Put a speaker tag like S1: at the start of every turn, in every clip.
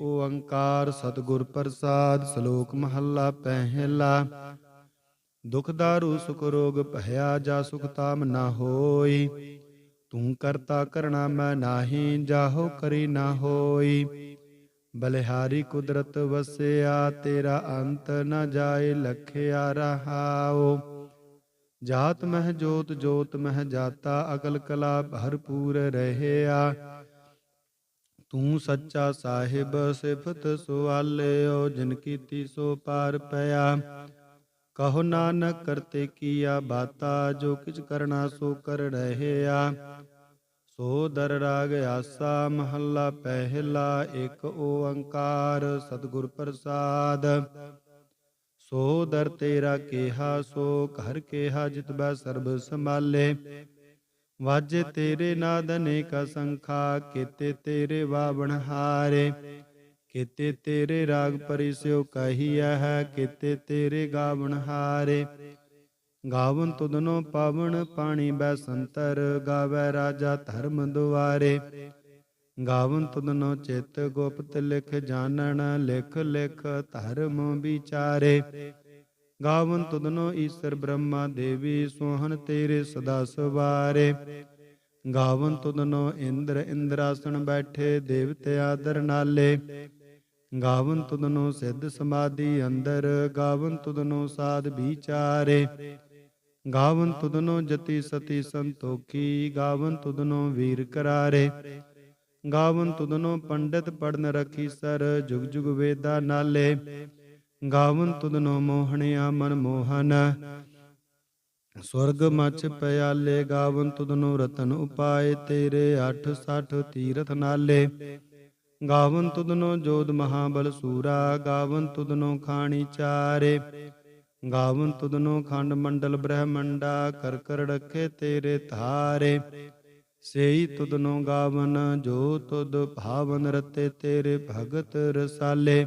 S1: ਓੰਕਾਰ ਸਤਿਗੁਰ ਪ੍ਰਸਾਦ ਸ਼ਲੋਕ ਮਹੱਲਾ ਪਹਿਲਾ। ਦੁਖ ਦਾਰੂ, ਸੁਖ ਰੋਗ ਭਇਆ ਜਾ ਸੁਖ ਤਾਮ ਨਾ ਹੋਈ। ਤੂੰ ਕਰਤਾ ਕਰਣਾ ਮੈਂ ਨਾਹੀ, ਜਾਹੋ ਕਰੀ ਨਾ ਹੋਈ। ਬਲਿਹਾਰੀ ਕੁਦਰਤ ਵਸਿਆ, ਤੇਰਾ ਅੰਤ ਨਾ ਜਾਏ ਲਖਿਆ ਰਹਾਓ ਜਾਤ ਮਹਿ ਜੋਤ ਜੋਤ ਮਹਿ ਜਾਤਾ, ਅਕਲ ਕਲਾ ਭਰਪੂਰ ਰਹਿਆ। ਤੂੰ ਸੱਚਾ ਸਾਹਿਬ, ਸਿਫਤ ਸੁਆਲਿਓ ਜਿਨ ਕੀਤੀ ਸੋ ਪਾਰ ਪਿਆ। ਕਹੋ ਨਾਨਕ, ਕਰਤੇ ਕੀਆ ਬਾਤਾ, ਜੋ ਕਿਛ ਕਰਨਾ ਸੋ ਕਰ ਰਹਿਆ। ਸੋ ਦਰ ਰਾਗ ਆਸਾ, ਮਹੱਲਾ ਪਹਿਲਾ ਇੱਕ ਓੰਕਾਰ ਸਤਿਗੁਰ ਪ੍ਰਸਾਦ। ਸੋ ਦਰ ਤੇਰਾ ਕਿਹਾ, ਸੋ ਘਰ ਕਿਹਾ, ਜਿਤ ਬੈ ਸਰਬ ਸੰਭਾਲੇ। ਵਾਜੇ ਤੇਰੇ ਨਾਦ ਅਨੇਕਾ ਸੰਖਾ ਕੀਤੇ ਤੇਰੇ ਵਾਵਣ ਹਾਰੇ। ਕੀਤੇ ਤੇਰੇ ਰਾਗ ਪਰਿਸਿਓ ਕਹੀਐ ਹੈ, ਕੀਤੇ ਤੇਰੇ ਗਾਵਣ ਹਾਰੇ। ਗਾਵਨ ਤੁਧਨੋ ਪਾਵਨ ਪਾਣੀ ਬੈ ਸੰਤਰ, ਗਾਵੇ ਰਾਜਾ ਧਰਮ ਦੁਆਰੇ। ਗਾਵਨ ਤੁਧਨੋ ਚਿਤ ਗੁਪਤ ਲਿਖ ਜਾਣਨ, ਲਿਖ ਲਿਖ ਧਰਮ ਵਿਚਾਰੇ। ਗਾਵਨ ਤੁਧਨੋ ਈਸ਼ਰ ਬ੍ਰਹਮਾ ਦੇਵੀ ਸੋਹਣ ਤੇਰੇ ਸਦਾ ਸਵਾਰੇ। ਗਾਵਨ ਤੁਧਨੋ ਇੰਦਰ ਇੰਦਰਾਸਣ ਬੈਠੇ ਦੇਵਤੇ ਆਦਰ ਨਾਲੇ। ਗਾਵਨ ਤੁਧਨੋ ਸਿੱਧ ਸਮਾਧੀ ਅੰਦਰ, ਗਾਵਨ ਤੁਧਨੋ ਸਾਧ ਵਿਚਾਰੇ। ਗਾਵਨ ਤੁਧਨੋ ਜਤੀ ਸਤੀ ਸੰਤੋਖੀ, ਗਾਵਨ ਤੁਧਨੋ ਵੀਰ ਕਰਾਰੇ। ਗਾਵਨ ਤੁਧਨੋ ਪੰਡਿਤ ਪੜਨ ਰਖੀ ਸਰ, ਜੁਗ ਜੁਗ ਵੇਦਾ ਨਾਲੇ। ਗਾਵਨ ਤੁਧਨੋ ਮੋਹਣਿਆ ਮਨ ਮੋਹਨ। ਸਵਰਗ ਮਛ ਪਿਆਲੇ, ਗਾਵਨ ਤੁਧਨੋ ਰਤਨ ਉਪਾਏ, ਤੇਰੇ 8 60 ਤੀਰਥ ਨਾਲੇ। ਗਾਵਨ ਤੁਧਨੋ ਜੋਧ ਮਹਾਬਲ ਸੂਰਾ, ਗਾਵਨ ਤੁਧਨੋ ਖਾਣੀ ਚਾਰੇ। ਗਾਵਨ ਤੁਧਨੋ ਖੰਡ ਮੰਡਲ ਬ੍ਰਹਮੰਡਾ, ਕਰ ਕਰ ਰਖੇ ਤੇਰੇ ਧਾਰੇ। ਸੇਈ ਤੁਧਨੋ ਗਾਵਨ, ਜੋ ਤੁਧ ਭਾਵਨ ਰਤੇ ਤੇਰੇ ਭਗਤ ਰਸਾਲੇ।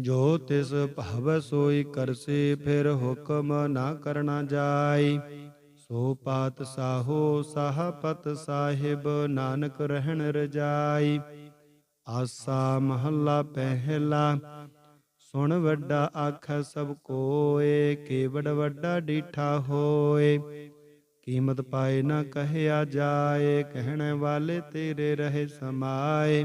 S1: ਜੋ ਤਿਸ ਭਵ ਸੋਈ ਕਰਸੇ, ਫਿਰ ਹੁਕਮ ਨਾ ਕਰਨਾ ਜਾਈ। ਸੋ ਪਾਤ ਸਾਹੋ ਸਾਹਪਤ ਸਾਹਿਬ, ਨਾਨਕ ਰਹਿਣ ਰਜਾਈ। ਆਸਾ ਮਹੱਲਾ ਪਹਿਲਾ, ਸੁਣ ਵੱਡਾ ਆਖ ਸਭ ਕੋਏ, ਕੇਵੜ ਵੱਡਾ ਡੀਠਾ ਹੋਏ। ਕੀਮਤ ਪਾਏ ਨਾ ਕਹਿਆ ਜਾਏ, ਕਹਿਣ ਵਾਲੇ ਤੇਰੇ ਰਹੇ ਸਮਾਏ।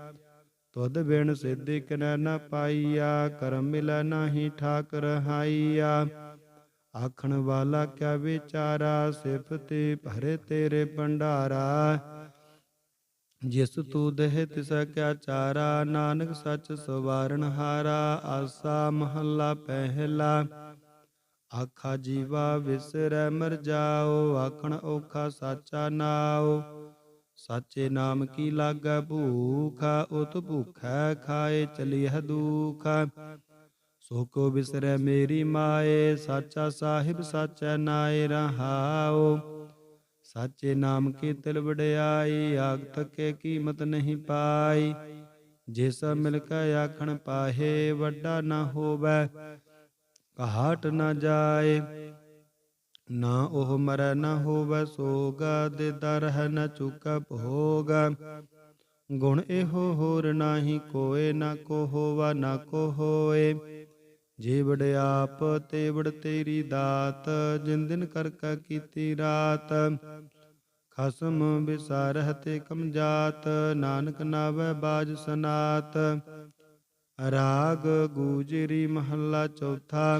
S1: ਤੁਧ ਬਿਨ ਸਿੱਧੀ ਕਿਨੈ ਨ ਪਾਈਆ, ਕਰਮ ਮਿਲੈ ਨਾਹੀ ਠਾਕ ਰਹਾਈਆ ਆਖਣ ਵਾਲਾ ਕਿਆ ਵਿਚਾਰਾ, ਸਿਫਤੇ ਭਰੇ ਤੇਰੇ ਭੰਡਾਰਾ। ਜਿਸ ਤੂ ਦੇਹ ਤਿਸ ਕਿਆ ਚਾਰਾ, ਨਾਨਕ ਸੱਚ ਸਵਾਰਨ ਹਾਰਾ, ਆਸਾ ਮਹੱਲਾ ਪਹਿਲਾ। ਆਖਾ ਜੀਵਾ ਵਿਸਰੈ ਮਰ ਜਾਓ, ਆਖਣ ਔਖਾ ਸਾਚਾ ਨਾਓ ਸਾਚੇ ਨਾਮ ਕੀ ਲਾਗੈ ਭੂਖਾ, ਉਤ ਭੂਖੈ ਖਾਏ ਚਲੀਹ ਦੁਖ। ਸੋ ਕੋ ਬਿਸਰੈ ਮੇਰੀ ਮਾਏ, ਸਾਚਾ ਸਾਹਿਬ ਸਾਚੈ ਨਾਏ ਰਹਾਓ ਸਾਚੇ ਨਾਮ ਕੀ ਤਿਲ ਵਡਿਆਈ ਆਗ ਤਕੇ ਕੀਮਤ ਨਹੀਂ ਪਾਈ। ਜਿਸ ਮਿਲ ਕੇ ਆਖਣ ਪਾਹੇ, ਵੱਡਾ ਨਾ ਹੋਵੇ ਕਹਾਟ ਨਾ ਜਾਏ। ਨਾ ਉਹ ਮਰੈ ਨ ਹੋਵੈ ਸੋਗਾ ਦੇਦਾ ਰਹਿ ਨ ਚੁਕੈ ਭੋਗ। ਗੁਣ ਇਹੋ ਹੋਰ ਨਾਹੀ ਕੋਏ, ਨਾ ਕੋ ਹੋਵਾ, ਨਾ ਕੋ ਹੋਏ। ਜੇ ਆਪ ਤੇ ਤੇਰੀ ਦਾਤ, ਜਿਨ ਦਿਨ ਕਰ ਕਾ ਕੀਤੀ ਰਾਤ। ਖਸਮ ਵਿਸਾਰਹ ਤੇ ਕਮਜਾਤ, ਨਾਨਕ ਨਾਵੈ ਬਾਜ ਸਨਾਤ। ਰਾਗ ਗੂਜਰੀ ਮਹੱਲਾ ਚੌਥਾ।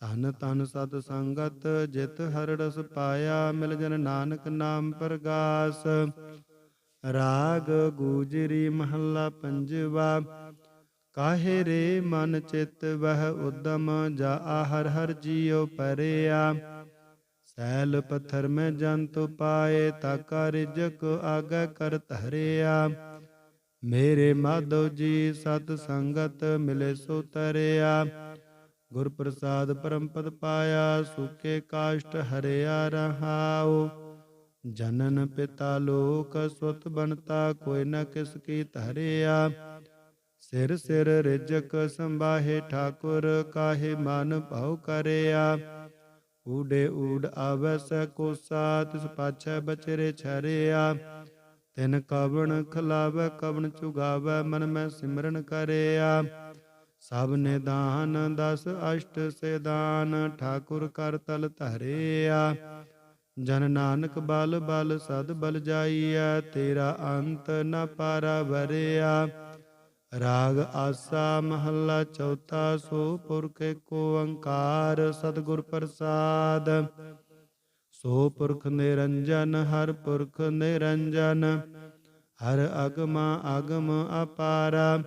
S1: ਧਨ ਧਨ ਸਤ ਸੰਗਤ, ਜਿਤ ਹਰ ਰਸ ਪਾਇਆ, ਮਿਲ ਜਨ ਨਾਨਕ ਨਾਮ ਪ੍ਰਗਾਸ। ਰਾਗ ਗੂਜਰੀ ਮਹੱਲਾ ਪੰਜਵਾ, ਕਾਹੇ ਰੇ ਮਨ ਚਿਤ ਵਹ ਉਦਮ, ਜਾ ਹਰ ਹਰ ਜੀਉ ਪਰਿਆ। ਸੈਲ ਪੱਥਰ ਮੈਂ ਜੰਤ ਪਾਏ ਤਾਕਾ ਰਿਜਕ ਆਗੇ ਕਰ ਧਰਿਆ। ਮੇਰੇ ਮਾਧਵ ਜੀ ਸਤ ਸੰਗਤ, ਮਿਲੇ ਸੋ ਤਰਿਆ। ਗੁਰ ਪ੍ਰਸਾਦ ਪਰਮ ਪਦ ਪਾਇਆ, ਸੁਖੇ ਕਾਸ਼ਟ ਹਰਿਆ ਰਹਾਉ। ਜਨਨ ਪਿਤਾ ਲੋਕ ਸੁਤ ਬਨਤਾ ਕੋਈ ਨ ਕਿਸ ਕੀ ਧਰਿਆ। ਸਿਰ ਸਿਰ ਰਿਜਕ ਸੰਭਾਹੇ ਠਾਕੁਰ, ਕਾਹੇ ਮਨ ਭਉ ਕਰਿਆ। ਊਡੇ ਊਡ ਆਵੈ ਸੈ ਕੋਸਾ, ਤਿਸ ਪਾਛੈ ਬਚਰੇ ਛਰਿਆ। ਤਿਨ ਕਵਣ ਖਲਾਵੈ, ਕਵਣ ਚੁਗਾਵੈ, ਮਨ ਮੈਂ ਸਿਮਰਨ ਕਰਿਆ। ਸਭ ਨਿਦਾਨ ਦਸ ਅਸ਼ਟ ਸਿਦਾਨ ਠਾਕੁਰ ਕਰ ਤਲ ਧਰਿਆ। ਜਨ ਨਾਨਕ ਬਲ ਬਲ ਸਦ ਬਲ ਜਾਈਐ, ਤੇਰਾ ਅੰਤ ਨ ਪਾਰਾ ਵਰਿਆ ਰਾਗ ਆਸਾ ਮਹੱਲਾ ਚੌਥਾ, ਸੋ ਪੁਰਖ ਕੋ ਓੰਕਾਰ, ਸਤਿਗੁਰ ਪ੍ਰਸਾਦ। ਸੋ ਪੁਰਖ ਨਿਰੰਜਨ, ਹਰ ਪੁਰਖ ਨਿਰੰਜਨ, ਹਰ ਅਗਮ ਅਗਮ ਅਪਾਰਾ।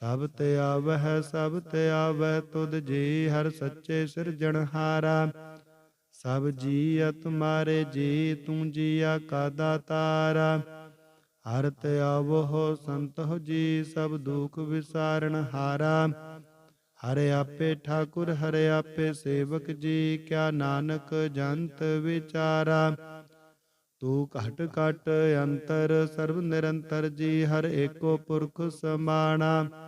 S1: ਸਭ ਤੇ ਆਵਹਿ, ਸਭ ਤੇ ਆਵਹਿ, ਤੁਧ ਜੀ ਹਰ ਸੱਚੇ ਸਿਰਜਣਹਾਰਾ ਸਭ ਜੀ ਤੁਮਾਰੇ ਜੀ, ਤੂੰ ਜੀਆ ਕਾ ਦਾਤਾਰਾ ਹਰ ਤੇ ਆਵੋ ਸੰਤੋ ਜੀ, ਸਭ ਦੁਖ ਵਿਸਾਰਨ ਹਾਰਾ। ਹਰੇ ਆਪੇ ਠਾਕੁਰ, ਹਰੇ ਆਪੇ ਸੇਵਕ ਜੀ, ਕਿਆ ਨਾਨਕ ਜੰਤ ਵਿਚਾਰਾ। ਤੂੰ ਘਟ ਘਟ ਅੰਤਰ, ਸਰਬ ਨਿਰੰਤਰ ਜੀ, ਹਰ ਏਕੋ ਪੁਰਖ ਸਮਾਣਾ।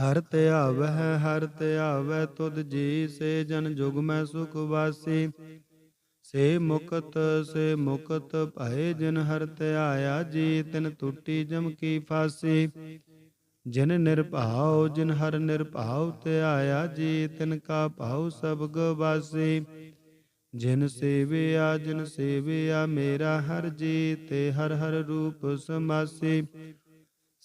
S1: ਹਰ ਧਿਆਵਹਿ ਹਰ ਧਿਆਵਹਿ ਤੁਧ ਜੀ ਸੇ ਜਨ ਜੁਗ ਮੈਂ ਸੁਖ ਵਾਸੀ। ਸੇ ਮੁਕਤ ਸੇ ਮੁਕਤ ਭਏ ਜਿਨ ਹਰ ਧਿਆਇਆ ਜੀ, ਤਿਨ ਟੁੱਟੀ ਜਮ ਕੀ ਫਾਸੀ। ਜਿਨ ਨਿਰਭਾਉ, ਜਿਨ ਹਰ ਨਿਰਭਾਉ ਧਿਆਇਆ ਜੀ, ਤਿਨ ਕਾ ਭਾਉ ਸਭ ਗਵਾਸੀ। ਜਿਨ ਸੇਵਿਆ ਜਿਨ ਸੇਵਿਆ ਮੇਰਾ ਹਰ ਜੀ, ਤੇ ਹਰ ਹਰ ਰੂਪ ਸਮਾਸੀ।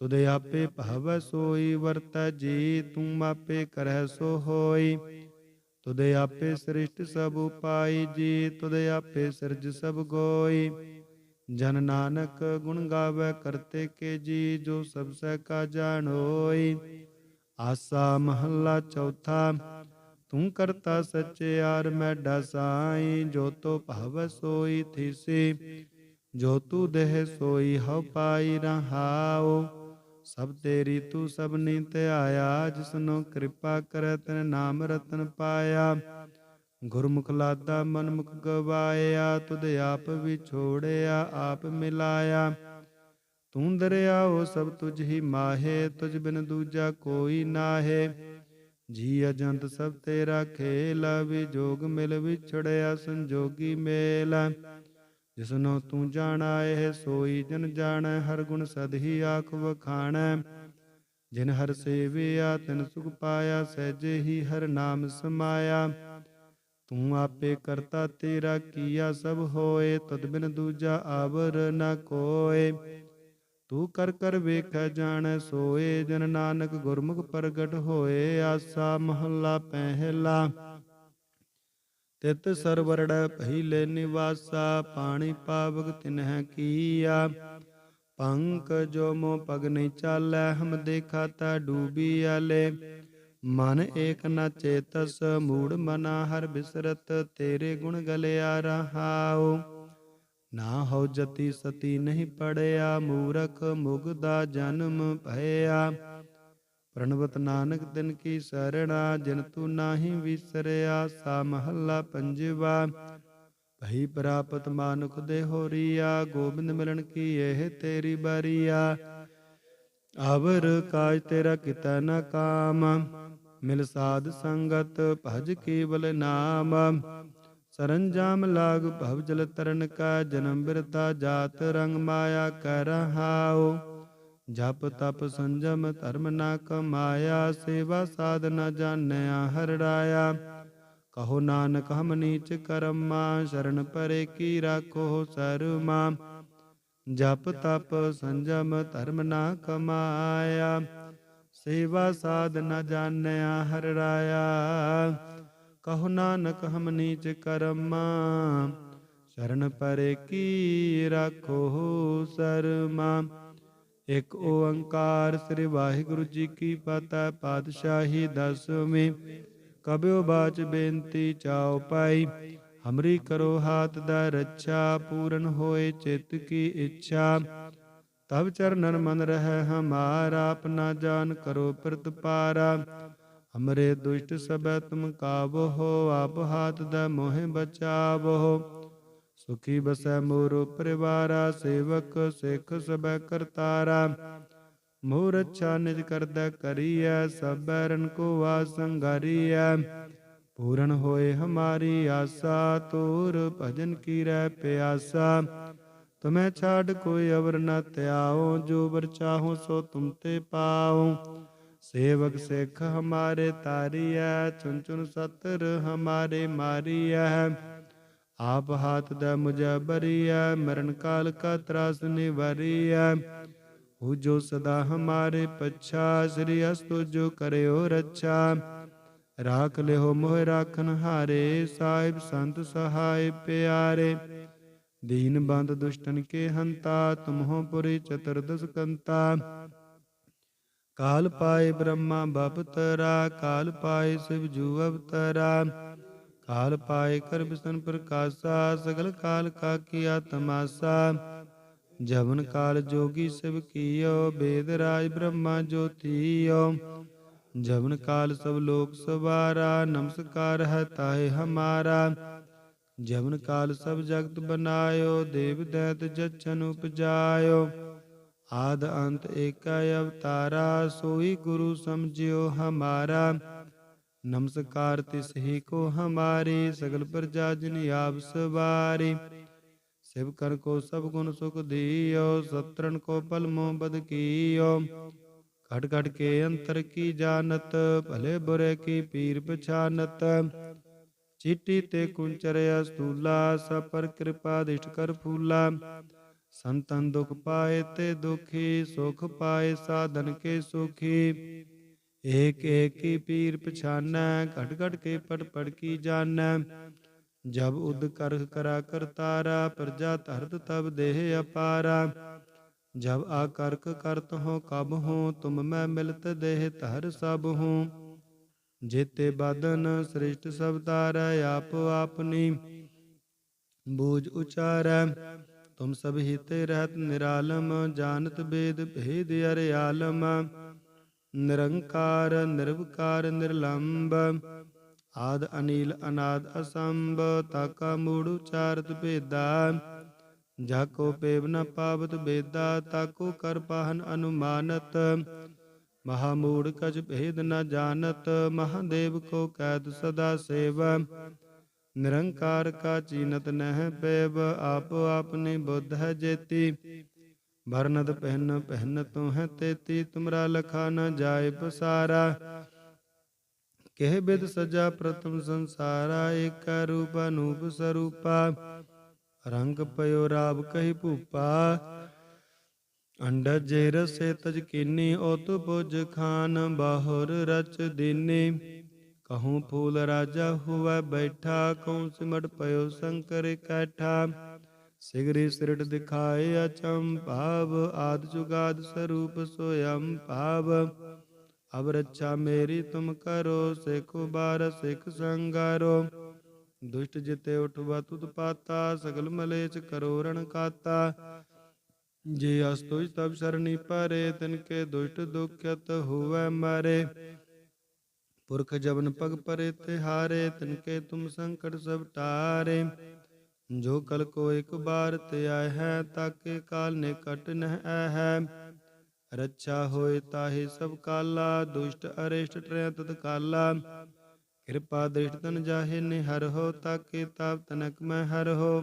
S1: ਤੁਦੇ ਆਪੇ ਭਵ ਸੋਈ, ਵਰਤੈ ਜੀ ਤੂੰ ਆਪੇ ਕਰਹਿ ਸੋ ਹੋਈ। ਤੁਦੇ ਆਪੇ ਸ੍ਰਿਸ਼ਟ ਸਭ ਉਪਾਈ, ਜੀ ਤੁਦੇ ਆਪੇ ਸਿਰਜ ਸਭ ਗੋਈ। ਜਨ ਨਾਨਕ ਗੁਣ ਗਾਵੇ ਕਰਤੇ ਕੇ ਜੀ, ਜੋ ਸਭ ਸਹਿ ਕਾ ਜਾਣੋਈ ਆਸਾ ਮਹੱਲਾ ਚੌਥਾ, ਤੂੰ ਕਰਤਾ ਸਚਿਆਰ ਮੈਡਾ ਸਾਈ, ਜੋ ਤੋ ਭਵ ਸੋਈ ਥੀਸੀ। ਜੋ ਤੂ ਦੇਹ ਸੋਈ ਹਉ ਪਾਈ ਰਹਾਓ ਸਭ ਤੇਰੀ ਤੂੰ ਸਭਨੀ ਧਿਆਇਆ ਜਿਸਨੂੰ ਕਿਰਪਾ ਕਰੈ ਤਨ ਨਾਮ ਰਤਨ ਪਾਇਆ। ਗੁਰਮੁਖ ਲਾਦਾ ਮਨ ਗਵਾਇਆ, ਤੁਧ ਆਪ ਵਿਛੋੜਿਆ ਆਪ ਮਿਲਾਇਆ। ਤੂੰ ਦਰਿਆ ਦਰਿਆਓ ਸਭ ਤੁਝ ਹੀ ਮਾਹੇ, ਤੁਝ ਬਿਨ ਦੂਜਾ ਕੋਈ ਨਾਹੇ। ਜੀ ਅਜੰਤ ਸਭ ਤੇਰਾ ਖੇਲ ਵਿਜੋਗ ਮਿਲ ਵਿਛੜਿਆ ਸੰਜੋਗੀ ਮੇਲ। ਜਿਸਨੋ ਤੂੰ ਜਾਣਾ, ਇਹ ਸੋਈ ਜਨ ਜਾਣੈ, ਹਰ ਗੁਣ ਸਦ ਹੀ ਆਖ ਵਖਾਣੈ। ਜਿਨ ਹਰ ਸੇਵਿਆ, ਤਿਨ ਸੁਖ ਪਾਇਆ, ਸਹਿਜੇ ਹੀ ਹਰ ਨਾਮ ਸਮਾਇਆ। ਤੂੰ ਆਪੇ ਕਰਤਾ ਤੇਰਾ ਕੀਆ, ਸਭ ਹੋਏ, ਤਦ ਬਿਨ ਦੂਜਾ ਆਵਰ ਨ ਕੋਏ। ਤੂੰ ਕਰ ਕਰ ਵੇਖ, ਜਾਣੈ, ਸੋਏ, ਜਨ ਨਾਨਕ ਗੁਰਮੁਖ ਪ੍ਰਗਟ ਹੋਏ, ਆਸਾ ਮਹੱਲਾ ਪਹਿਲਾ। ਤਿਤ ਸਰਵਰੜ ਪਹਿਲੇ ਨਿਵਾਸਾ, ਪਾਣੀ ਪਾਵਕ ਤਿਨਹਿ ਕੀਆ। ਪੰਕ ਜੋ ਮੋ ਪਗ ਨਹੀਂ ਚਾਲੈ, ਹਮ ਦੇਖਾ ਤਾ ਡੂਬੀ ਆਲੇ। ਮਨ ਏਕ ਨ ਚੇਤਸ, ਮੂੜ ਮਨਾ ਹਰ ਬਿਸਰਤ, ਤੇਰੇ ਗੁਣ ਗਲਿਆ ਰਹਾਉ। ਨਾ ਹੋ ਜਤੀ ਸਤੀ ਨਹੀਂ ਪੜਿਆ, ਮੂਰਖ ਮੁਗਦਾ ਜਨਮ ਭਇਆ। ਪ੍ਰਣਵਤ ਨਾਨਕ ਦਿਨ ਕੀ ਸਰਣਾ, ਜਿਨ ਤੂੰ ਨਾਹੀ ਵਿਸਰਿਆ, ਸਾ ਮਹੱਲਾ ਪੰਜਵਾ। ਭਈ ਪ੍ਰਾਪਤ ਮਾਨੁਖ ਦੇ ਹੋਰੀਆ ਗੋਬਿੰਦ ਮਿਲਣ ਕੀ ਇਹ ਤੇਰੀ ਬਾਰੀਆ। ਆਵਰ ਕਾਜ ਤੇਰਾ ਕਿਤਾ ਨਾ ਕਾਮ, ਮਿਲ ਸਾਧ ਸੰਗਤ ਭਜ ਕੇਵਲ ਨਾਮ। ਸਰੰਜਾਮ ਲਾਗ ਭਵ ਜਲ ਤਰਨ ਕਾ, ਜਨਮ ਬਿਰਤਾ ਜਾਤ ਰੰਗ ਮਾਇਆ ਕਰ ਜਪ ਤਪ ਸੰਜਮ ਧਰਮ ਨਾ ਕਮਾਇਆ, ਸੇਵਾ ਸਾਧ ਨ ਜਾਣਿਆ ਹਰਰਾਇਆ ਕਹੋ ਨਾਨਕ, ਹਮ ਨੀਚ ਕਰਮਾ, ਸ਼ਰਨ ਪਰੇ ਕੀ ਰਾਖੋ ਸਰਮਾ। ਜਪ ਤਪ ਸੰਜਮ ਧਰਮ ਨਾ ਕਮਾਇਆ, ਸੇਵਾ ਸਾਧ ਨ ਜਾਣਿਆ ਹਰ ਕਹੋ ਨਾਨਕ, ਹਮ ਨੀਚ ਕਰਮਾ, ਸ਼ਰਨ ਪਰੇ ਕੀ ਰਾਖੋ ਸਰਮਾ। ਇਕ ਓੰਕਾਰ ਸ੍ਰੀ ਵਾਹਿਗੁਰੂ ਜੀ ਕੀ ਫਤਿਹ, ਪਾਤਸ਼ਾਹੀ ਦਸਵੀਂ। ਕਬਿਓ ਬਾਚ ਬੇਨਤੀ ਚਾਉ ਪਾਈ, ਹਮਰੀ ਕਰੋ ਹਾਥ ਦਾ ਰੱਛਾ, ਪੂਰਨ ਹੋਏ ਚਿਤ ਕੀ ਇੱਛਾ। ਤਬ ਚਰਨਨ ਮਨ ਰਹਿ ਹਮਾਰਾ ਆਪਣਾ ਜਾਨ ਕਰੋ ਪ੍ਰਤਪਾਰਾ। ਹਮਰੇ ਦੁਸ਼ਟ ਸਭੈ ਤੁਮ ਕਾਬੋ ਹੋ, ਆਪ ਹਾਥ ਦਾ ਮੋਹਿ ਬਚਾਵੋ। ਸੁਖੀ ਬਸੈ ਮੋਰ ਪਰਿਵਾਰਾ ਸੇਵਕ ਸਿੱਖ ਸਭੈ ਕਰਤਾਰਾ ਮੋਰ ਅੱਛਾ ਨਿਜ ਕਰਦਾ ਕਰੀਐ ਸਭੈ ਰਨ ਕੋ ਆਸੰਗਾਰੀਐ ਪੂਰਨ ਹੋਏ ਹਮਾਰੀ ਆਸਾ ਤੋਰ ਭਜਨ ਕੀ ਰਹਿ ਪਿਆਸਾ ਤੁਮੈ ਛਾੜ ਕੋਈ ਅਵਰ ਨ ਤਿਆਓ ਜੋ ਵਰ ਚਾਹੋ ਸੋ ਤੁਮ ਤੇ ਪਾਓ ਸੇਵਕ ਸਿੱਖ ਹਮਾਰੇ ਤਾਰੀਐ ਚੁਨ ਚੁਨ ਸਤਰ ਹਮਾਰੇ ਮਾਰੀਐ ਆਪ ਹਾਥ ਦਾ ਮੁਜਬਰੀਐ ਮਰਨ ਕਾਲ ਕਾ ਤਰਾਸ ਨਿਵਰੀਐ। ਹੋ ਜੋ ਸਦਾ ਹਮਾਰੇ ਪਛਾ, ਸ੍ਰੀ ਅਸਤੁ ਜੋ ਕਰਿਓ ਰੱਛਾ। ਰਾਖ ਲਿਓ ਮੋਹ ਰਾਖਨ ਹਾਰੇ, ਸਾਹਿਬ ਸੰਤ ਸਹਾਇ ਪਿਆਰੇ। ਦੀਨ ਬੰਦ ਦੁਸ਼ਟਨ ਕੇ ਹੰਤਾ, ਤੁਮਹੋ ਪੁਰੀ ਚਤੁਰਦਸ ਕੰਤਾ ਕਾਲ ਪਾਏ ਬ੍ਰਹਮਾ ਬਪਤਰਾ, ਕਾਲ ਪਾਏ ਸਿਵ ਜੂ ਅਵਤਰਾ। ਕਾਲ ਪਾਏ ਕਰ ਬਿਸਨ ਪ੍ਰਕਾਸ਼ਾ ਸਗਲ ਕਾਲ ਕਾ ਕੀਆ ਤਮਾਸਾ ਜਵਨ ਕਾਲ ਜੋਗੀ ਸਿਵ ਕੀਓ ਬੇਦ ਰਾਜ ਬ੍ਰਹਮਾ ਜੋਤੀਓ ਜਵਨ ਕਾਲ ਸਭ ਲੋਕ ਸਵਾਰਾ ਨਮਸਕਾਰ ਹੈ ਤਾਏ ਹਮਾਰਾ ਜਵਨ ਕਾਲ ਸਭ ਜਗਤ ਬਨਾਇਓ ਦੇਵ ਦੈਤ ਜਚਨ ਉਪਜਾਇਓ ਆਦ ਅੰਤ ਏਕਾ ਅਵਤਾਰਾ ਸੋਈ ਗੁਰੂ ਸਮਝਿਓ ਹਮਾਰਾ ਨਮਸਕਾਰ ਤਿਸ ਕੋ ਹਮਾਰੀ, ਸਗਲ ਪ੍ਰਜਾ ਜਿਨ ਆਪ ਸਵਾਰੀ। ਸਿਵ ਕਰ ਕੋ ਸਭ ਗੁਣ ਸੁਖ ਦਿਓ ਸਤਰਨ ਕੋ ਪਲ ਬਦ ਕੀਓ। ਘਟ ਘਟ ਕੇ ਅੰਤਰ ਕੀ ਜਾਣਤ, ਭਲੇ ਬੁਰੇ ਕੀ ਪੀਰ ਪਛਾਨਤ। ਚੀਟੀ ਤੇ ਕੁੰਚਰਿਆ ਸਤੂਲਾ ਸਪਰ ਪਰ ਕਿਰਪਾ ਦਿਸ਼ਟ ਕਰ ਫੂਲਾ। ਸੰਤਨ ਦੁਖ ਪਾਏ ਤੇ ਦੁਖੀ, ਸੁਖ ਪਾਏ ਸਾਧਨ ਕੇ ਸੁਖੀ। ਏਕ ਏਕੀ ਪੀਰ ਪਛਾਨੈ ਘਟ ਘਟ ਕੇ ਪੜ ਪੜ ਕੀ ਜਾਣੈ। ਜਬ ਉਦ ਕਰਖ ਕਰਾ ਕਰਤਾਰਾ, ਪ੍ਰਜਾ ਧਰਤ ਤਬ ਦੇਹ ਅਪਾਰਾ। ਜਬ ਆਕਰਕ ਕਰਤ ਹੋ ਕਬ ਹੋ, ਤੁਮ ਮੈਂ ਮਿਲਤ ਦੇਹ ਧਰ ਸਭ ਹੂੰ। ਜੇਤੇ ਬਾਦਨ ਸ੍ਰਿਸ਼ਟ ਸਭ ਤਾਰੈ ਆਪ ਆਪਨੀ ਬੂਝ ਉਚਾਰੈ। ਤੁਮ ਸਭ ਹਿਤੇ ਰਹਿਤ ਨਿਰਾਲਮ, ਜਾਣਤ ਬੇਦ ਭੇਦ ਅਰੇ ਆਲਮ ਨਿਰੰਕਾਰ, ਨਿਰਵਕਾਰ ਨਿਰਲੰਭ ਆਦ ਅਨੀਲ, ਅਨਾਦ ਅਸੰਭ, ਤਾਕਾ ਮੂੜ ਉਚਾਰਤ ਭੇਦਾ। ਜਾਕੋ ਪੇਵ ਨ ਪਾਵਤ ਬੇਦਾ, ਤਾਕੋ ਕਰ ਪਾਹਨ ਅਨੁਮਾਨਤ। ਮਹਾਮੂੜ ਕਛ ਭੇਦ ਨ ਜਾਣਤ, ਮਹਾਦੇਵ ਕੋ ਕੈਦ ਸਦਾ ਸੇਵ। ਨਿਰੰਕਾਰ ਕਾ ਚੀਨਤ ਨਹਿ ਪੇਵ, ਆਪ ਆਪਨੇ ਬੁੱਧ ਹੈ ਜੇਤੀ। ਵਰਨਦ ਪਹਿਨ ਪਹਿਨ ਤੂੰ ਹੈ ਤੇਤੀ, ਤੁਮਰਾ ਲਖਾ ਨ ਜਾਏ ਪਸਾਰਾ। ਕਹਿ ਬਿਦ ਸਜਾ ਪ੍ਰਥਮ ਸੰਸਾਰਾ, ਏਕ ਰੂਪ ਅਨੂਪ ਸਰੂਪਾ। ਰੰਗ ਪਇਓ ਰਾਬ ਕਹੀ ਭੂਪਾ। ਅੰਡਜ ਜੇ ਰਸੇ ਤਜ ਕੀਨੀ, ਓਤ ਪੁਜ ਖਾਨ ਬਾਹਰ ਰਚ ਦੀਨੀ। ਕਹੂੰ ਫੂਲ ਰਾਜਾ ਹੁਆ ਬੈਠਾ ਕਉ ਸਿਮਟ ਪਇਓ ਸ਼ੰਕਰ ਕੈਠਾ ਸਿਗਰੀ ਸਿਰਟ ਦਿਖਾਏ ਅਚੰਭਾਵ ਆਦ ਜੁਗਾਦ ਸਰੂਪ ਸੋਯੰ ਭਾਵ। ਅਬ ਰੱਛਾ ਮੇਰੀ ਤੁਮ ਕਰੋ, ਸਿਖ ਬਾਰ ਸਿਖ ਸੰਗਾਰੋ। ਦੁਸ਼ਟ ਜਿਤੇ ਉਠਵਾ ਤੁਤ ਪਾਤਾ, ਸਗਲ ਮਲੇਚ ਕਰੋ ਰਣ ਕਾਤਾ। ਜੇ ਅਸਤੁਜ ਤਬ ਸਰਣੀ ਪਰੇ, ਤਿਨ ਕੇ ਦੁਸ਼ਟ ਦੁਖਤ ਹੋਵੇ ਮਾਰੇ। ਪੁਰਖ ਜਵਨ ਪਗ ਪਰੇ ਤੇ ਹਾਰੇ ਤਿਨ ਕੇ ਤੁਮ ਸੰਕਟ ਸਭ ਟਾਰੇ। ਜੋ ਕਲ ਕੋ ਇੱਕ ਬਾਰ ਤੇ ਆਇ ਹੈ, ਤਾਕੇ ਕਾਲ ਨੇ ਕਟ ਨਹਿ ਐ ਹੈ। ਰੱਛਾ ਹੋਏ ਤਾਹੇ ਸਭ ਕਾਲਾ, ਦੁਸ਼ਟ ਅਰਿਸ਼ਟ ਟਰੈ ਤਤ ਕਾਲਾ। ਕਿਰਪਾ ਦ੍ਰਿਸ਼ਟ ਤਨ ਜਾਹੇ ਨਿਹਰ ਹੋ, ਤਾਕੇ ਤਾਪ ਤਨਕ ਮੈਂ ਹਰ ਹੋ।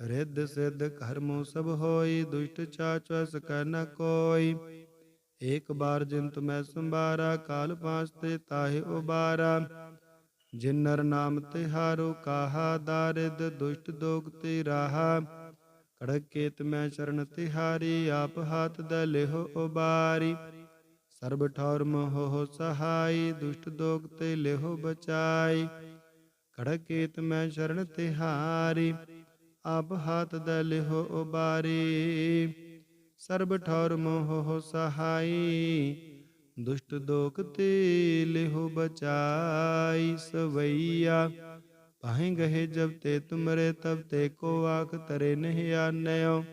S1: ਰਿੱਧ ਸਿੱਧ ਕਰਮੋ ਸਭ ਹੋਈ, ਦੁਸ਼ਟ ਚਾਚ ਸਕੈ ਨ ਕੋਈ। ਏਕ ਬਾਰ ਜਿੰਤ ਮੈਂ ਸੰਭਾਰਾ, ਕਾਲ ਪਾਸ ਤੇ ਤਾਹੇ ਉਬਾਰਾ। ਜਿਨ ਨਰ ਨਾਮ ਤੇ ਹਾਰੋ ਕਾਹਾ ਦਾਰਿਦ ਦੁਸ਼ਟ ਦੋਗ ਤੇ ਰਾਹਾ ਕੜਕ ਕੇਤ ਮੈਂ ਚਰਨ ਤਿਹਾਰੀ, ਆਪ ਹਾਥ ਦ ਲਿਹੋ ਉਬਾਰੀ। ਸਰਬ ਠੌਰ ਮੋਹ ਸਹਾਈ, ਦੁਸ਼ਟ ਦੋਗ ਤੇ ਲਿਹੋ ਬਚਾਈ। ਕੜਕ ਕੇਤ ਮੈਂ ਚਰਨ ਤਿਹਾਰੀ, ਆਪ ਹਾਥ ਦ ਲਿਹੋ ਉਬਾਰੀ। ਸਰਬ ਠੌਰ ਮੋਹ ਸਹਾਈ ਦੁਸ਼ਟ ਦੋਖ ਤੇ ਲਿਹੋ ਬਚਾਈ ਸਵਈਆ। ਪਾਹੇ ਗਏ ਜਬ ਤੇ ਤੁਮਰੇ ਤਬ ਤੇ ਕੋ ਆਖ ਤਰੇ ਨਹੀਂ ਆਨਿਓ।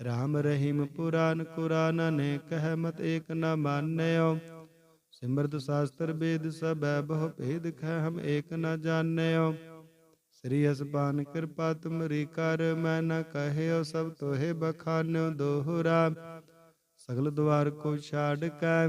S1: ਰਾਮ ਰਹੀਮ ਪੁਰਾਨ ਕੁਰਾਨ ਨੇ ਕਹਿ ਮਤ ਏਕ ਨ ਮਾਨਿਓ। ਸਿਮਰਤ ਸ਼ਾਸਤਰ ਵੇਦ ਸਭੈ ਬਹੁ ਭੇਦ ਖੈ ਹਮ ਏਕ ਨ ਜਾਣਿਓ। ਸ੍ਰੀ ਅਸਪਾਨ ਕਿਰਪਾ ਤੁਮਰੀ ਕਰ ਮੈਂ ਨ ਕਹਿਓ ਸਭ ਤੋਹੇ ਬਖਾਨਿਓ ਦੋਹਰਾ। ਸਗਲ ਦਵਾਰ ਕੋ ਛਾੜ ਕੈ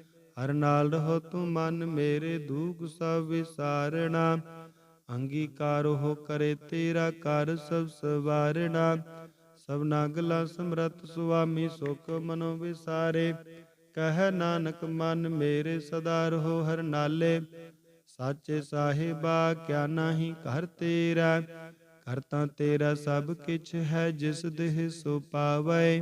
S1: ਹਰ ਨਾਲ ਰਹੋ ਤੂੰ ਮਨ ਮੇਰੇ ਦੁਖ ਸਭ ਵਿਸਾਰਣਾ। ਅੰਗੀਕਾਰ ਹੋ ਕਰੇ ਤੇਰਾ ਕਰ ਸਭ ਸਵਾਰਣਾ। ਸਭਨਾ ਗਲਾ ਸਮਰਤ ਸੁਆਮੀ ਸੁਖ ਮਨੋ ਵਿਸਾਰੇ। ਕਹਿ ਨਾਨਕ ਮਨ ਮੇਰੇ ਸਦਾ ਰਹੋ ਹਰ ਨਾਲੇ। ਸਾਚੇ ਸਾਹਿਬਾ ਕਿਆ ਨਾਹੀ ਘਰ ਤੇਰਾ। ਕਰਤਾ ਤੇਰਾ ਸਭ ਕਿਛ ਹੈ ਜਿਸ ਦੇਹ ਸੋ ਪਾਵੈ।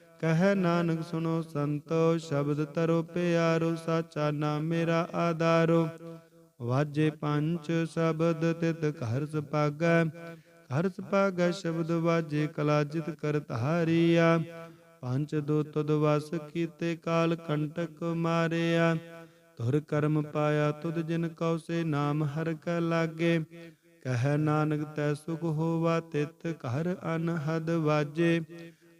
S1: ਕਹਿ ਨਾਨਕ ਸੁਣੋ ਸੰਤੋ, ਸ਼ਬਦ ਤਰੋ ਪਿਆਰੋ, ਸਾਚਾ ਨਾਮ ਮੇਰਾ ਆਧਾਰੋ। ਵਾਜੇ ਪੰਚ ਸ਼ਬਦ ਤਿਤ ਘਰ ਸੁਪਾਗੈ ਘਰ ਸੁਪਾਗੈ ਸ਼ਬਦ ਵਾਜੇ ਕਲਾ ਜਿਤ ਕਰ ਪੰਜ ਦੋ ਤੁਧ ਵਸ ਕੀਤੇ ਕਾਲ ਕੰਟਕ ਮਾਰਿਆ, ਧੁਰ ਕਰਮ ਪਾਇਆ ਤੁਧ ਜਿਨ ਕਉ ਸੇ ਨਾਮ ਹਰ ਕੈ ਲਾਗੇ। ਕਹਿ ਨਾਨਕ ਤੈ ਸੁਖ ਹੋਵਾ ਤਿਤ ਘਰ ਅਨਹਦ ਵਾਜੇ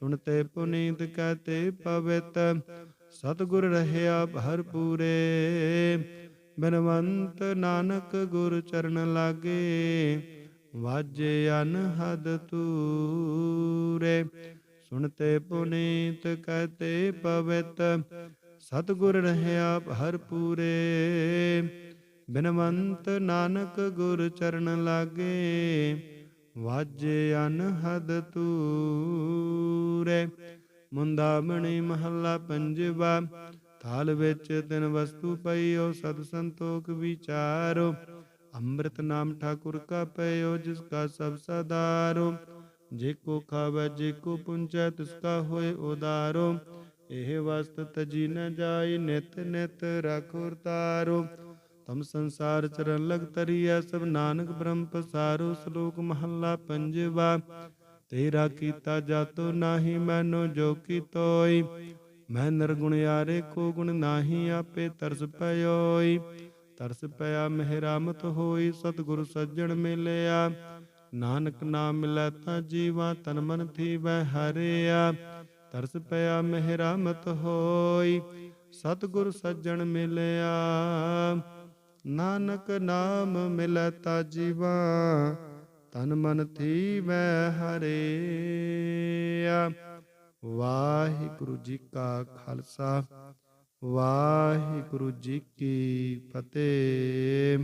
S1: ਸੁਣਤੇ ਪੁਨੀਤ ਕਹਤੇ ਪਵਿੱਤ, ਸਤਿਗੁਰ ਰਹਿਆ ਭਰਪੂਰੇ ਬਨਵੰਤ ਨਾਨਕ ਗੁਰ ਚਰਨ ਲਾਗੇ, ਵਾਜੇ ਅਨਹਦ ਤੂਰੇ ਸੁਣਤੇ ਪੁਨੀਤ ਕਹਤੇ ਪਵਿਤ, ਸਤਿਗੁਰ ਰਹਿਆ ਭਰਪੂਰੇ ਬਨਵੰਤ ਨਾਨਕ ਗੁਰ ਚਰਨ ਲਾਗੇ ਵਾਜੇ ਅਨਹਦ ਤੂਰੇ ਮੁੰਦਾਮਣੀ ਮਹੱਲਾ ਪੰਜਵਾ, ਥਾਲ ਵਿੱਚ ਤਿਨ ਵਸਤੂ ਪਈਓ, ਸਤ ਸੰਤੋਖ ਵਿਚਾਰੋ, ਅੰਮ੍ਰਿਤ ਨਾਮ ਠਾਕੁਰ ਕਾ ਪਇਓ ਜਿਸ ਕਾ ਸਭ ਸਦਾਰੋ, ਜੇ ਕੋ ਖਾਵੇ, ਜੇ ਕੋ ਪੁੰਚੈ, ਤਿਸ ਕਾ ਹੋਏ ਉਦਾਰੋ, ਇਹ ਵਸਤ ਤਜੀ ਨ ਜਾਈ, ਨਿਤ ਨਿਤ ਰਖੁਰ ਤਾਰੋ ਤਮ ਸੰਸਾਰ ਚਰਨ ਲਗ ਤਰੀਐ, ਸਭ ਨਾਨਕ ਬ੍ਰਹਮ ਪਸਾਰੋ, ਸ਼ਲੋਕ ਮਹੱਲਾ ਪੰਜਵਾ। ਤੇਰਾ ਕੀਤਾ ਜਾਤੋ ਨਾਹੀ, ਮੈਨੋ ਜੋ ਕੀਤੋਈ। ਮੈਂ ਨਿਰਗੁਣ ਯਾਰੇ, ਕੋ ਗੁਣ ਨਾਹੀ, ਆਪੇ ਤਰਸ ਪਇਓਈ। ਤਰਸ ਪਿਆ, ਮਿਹਰਾਮਤ ਹੋਈ, ਸਤਿਗੁਰ ਸੱਜਣ ਮਿਲਿਆ। ਨਾਨਕ ਨਾਮ ਮਿਲੈ ਤਾਂ ਜੀਵਾ, ਤਨ ਮਨ ਥੀਵੈ, ਹਰਿਆ। ਤਰਸ ਪਿਆ, ਮਿਹਰਾਮਤ ਹੋਈ, ਸਤਿਗੁਰ ਸੱਜਣ ਮਿਲਿਆ। ਨਾਨਕ ਨਾਮ ਮਿਲੈ ਤਾ ਜੀਵਾ ਤਨ ਮਨ ਥੀਵੈ ਹਰਿਆ। ਵਾਹਿਗੁਰੂ ਜੀ ਕਾ ਖਾਲਸਾ, ਵਾਹਿਗੁਰੂ ਜੀ ਕੀ ਫਤਿਹ।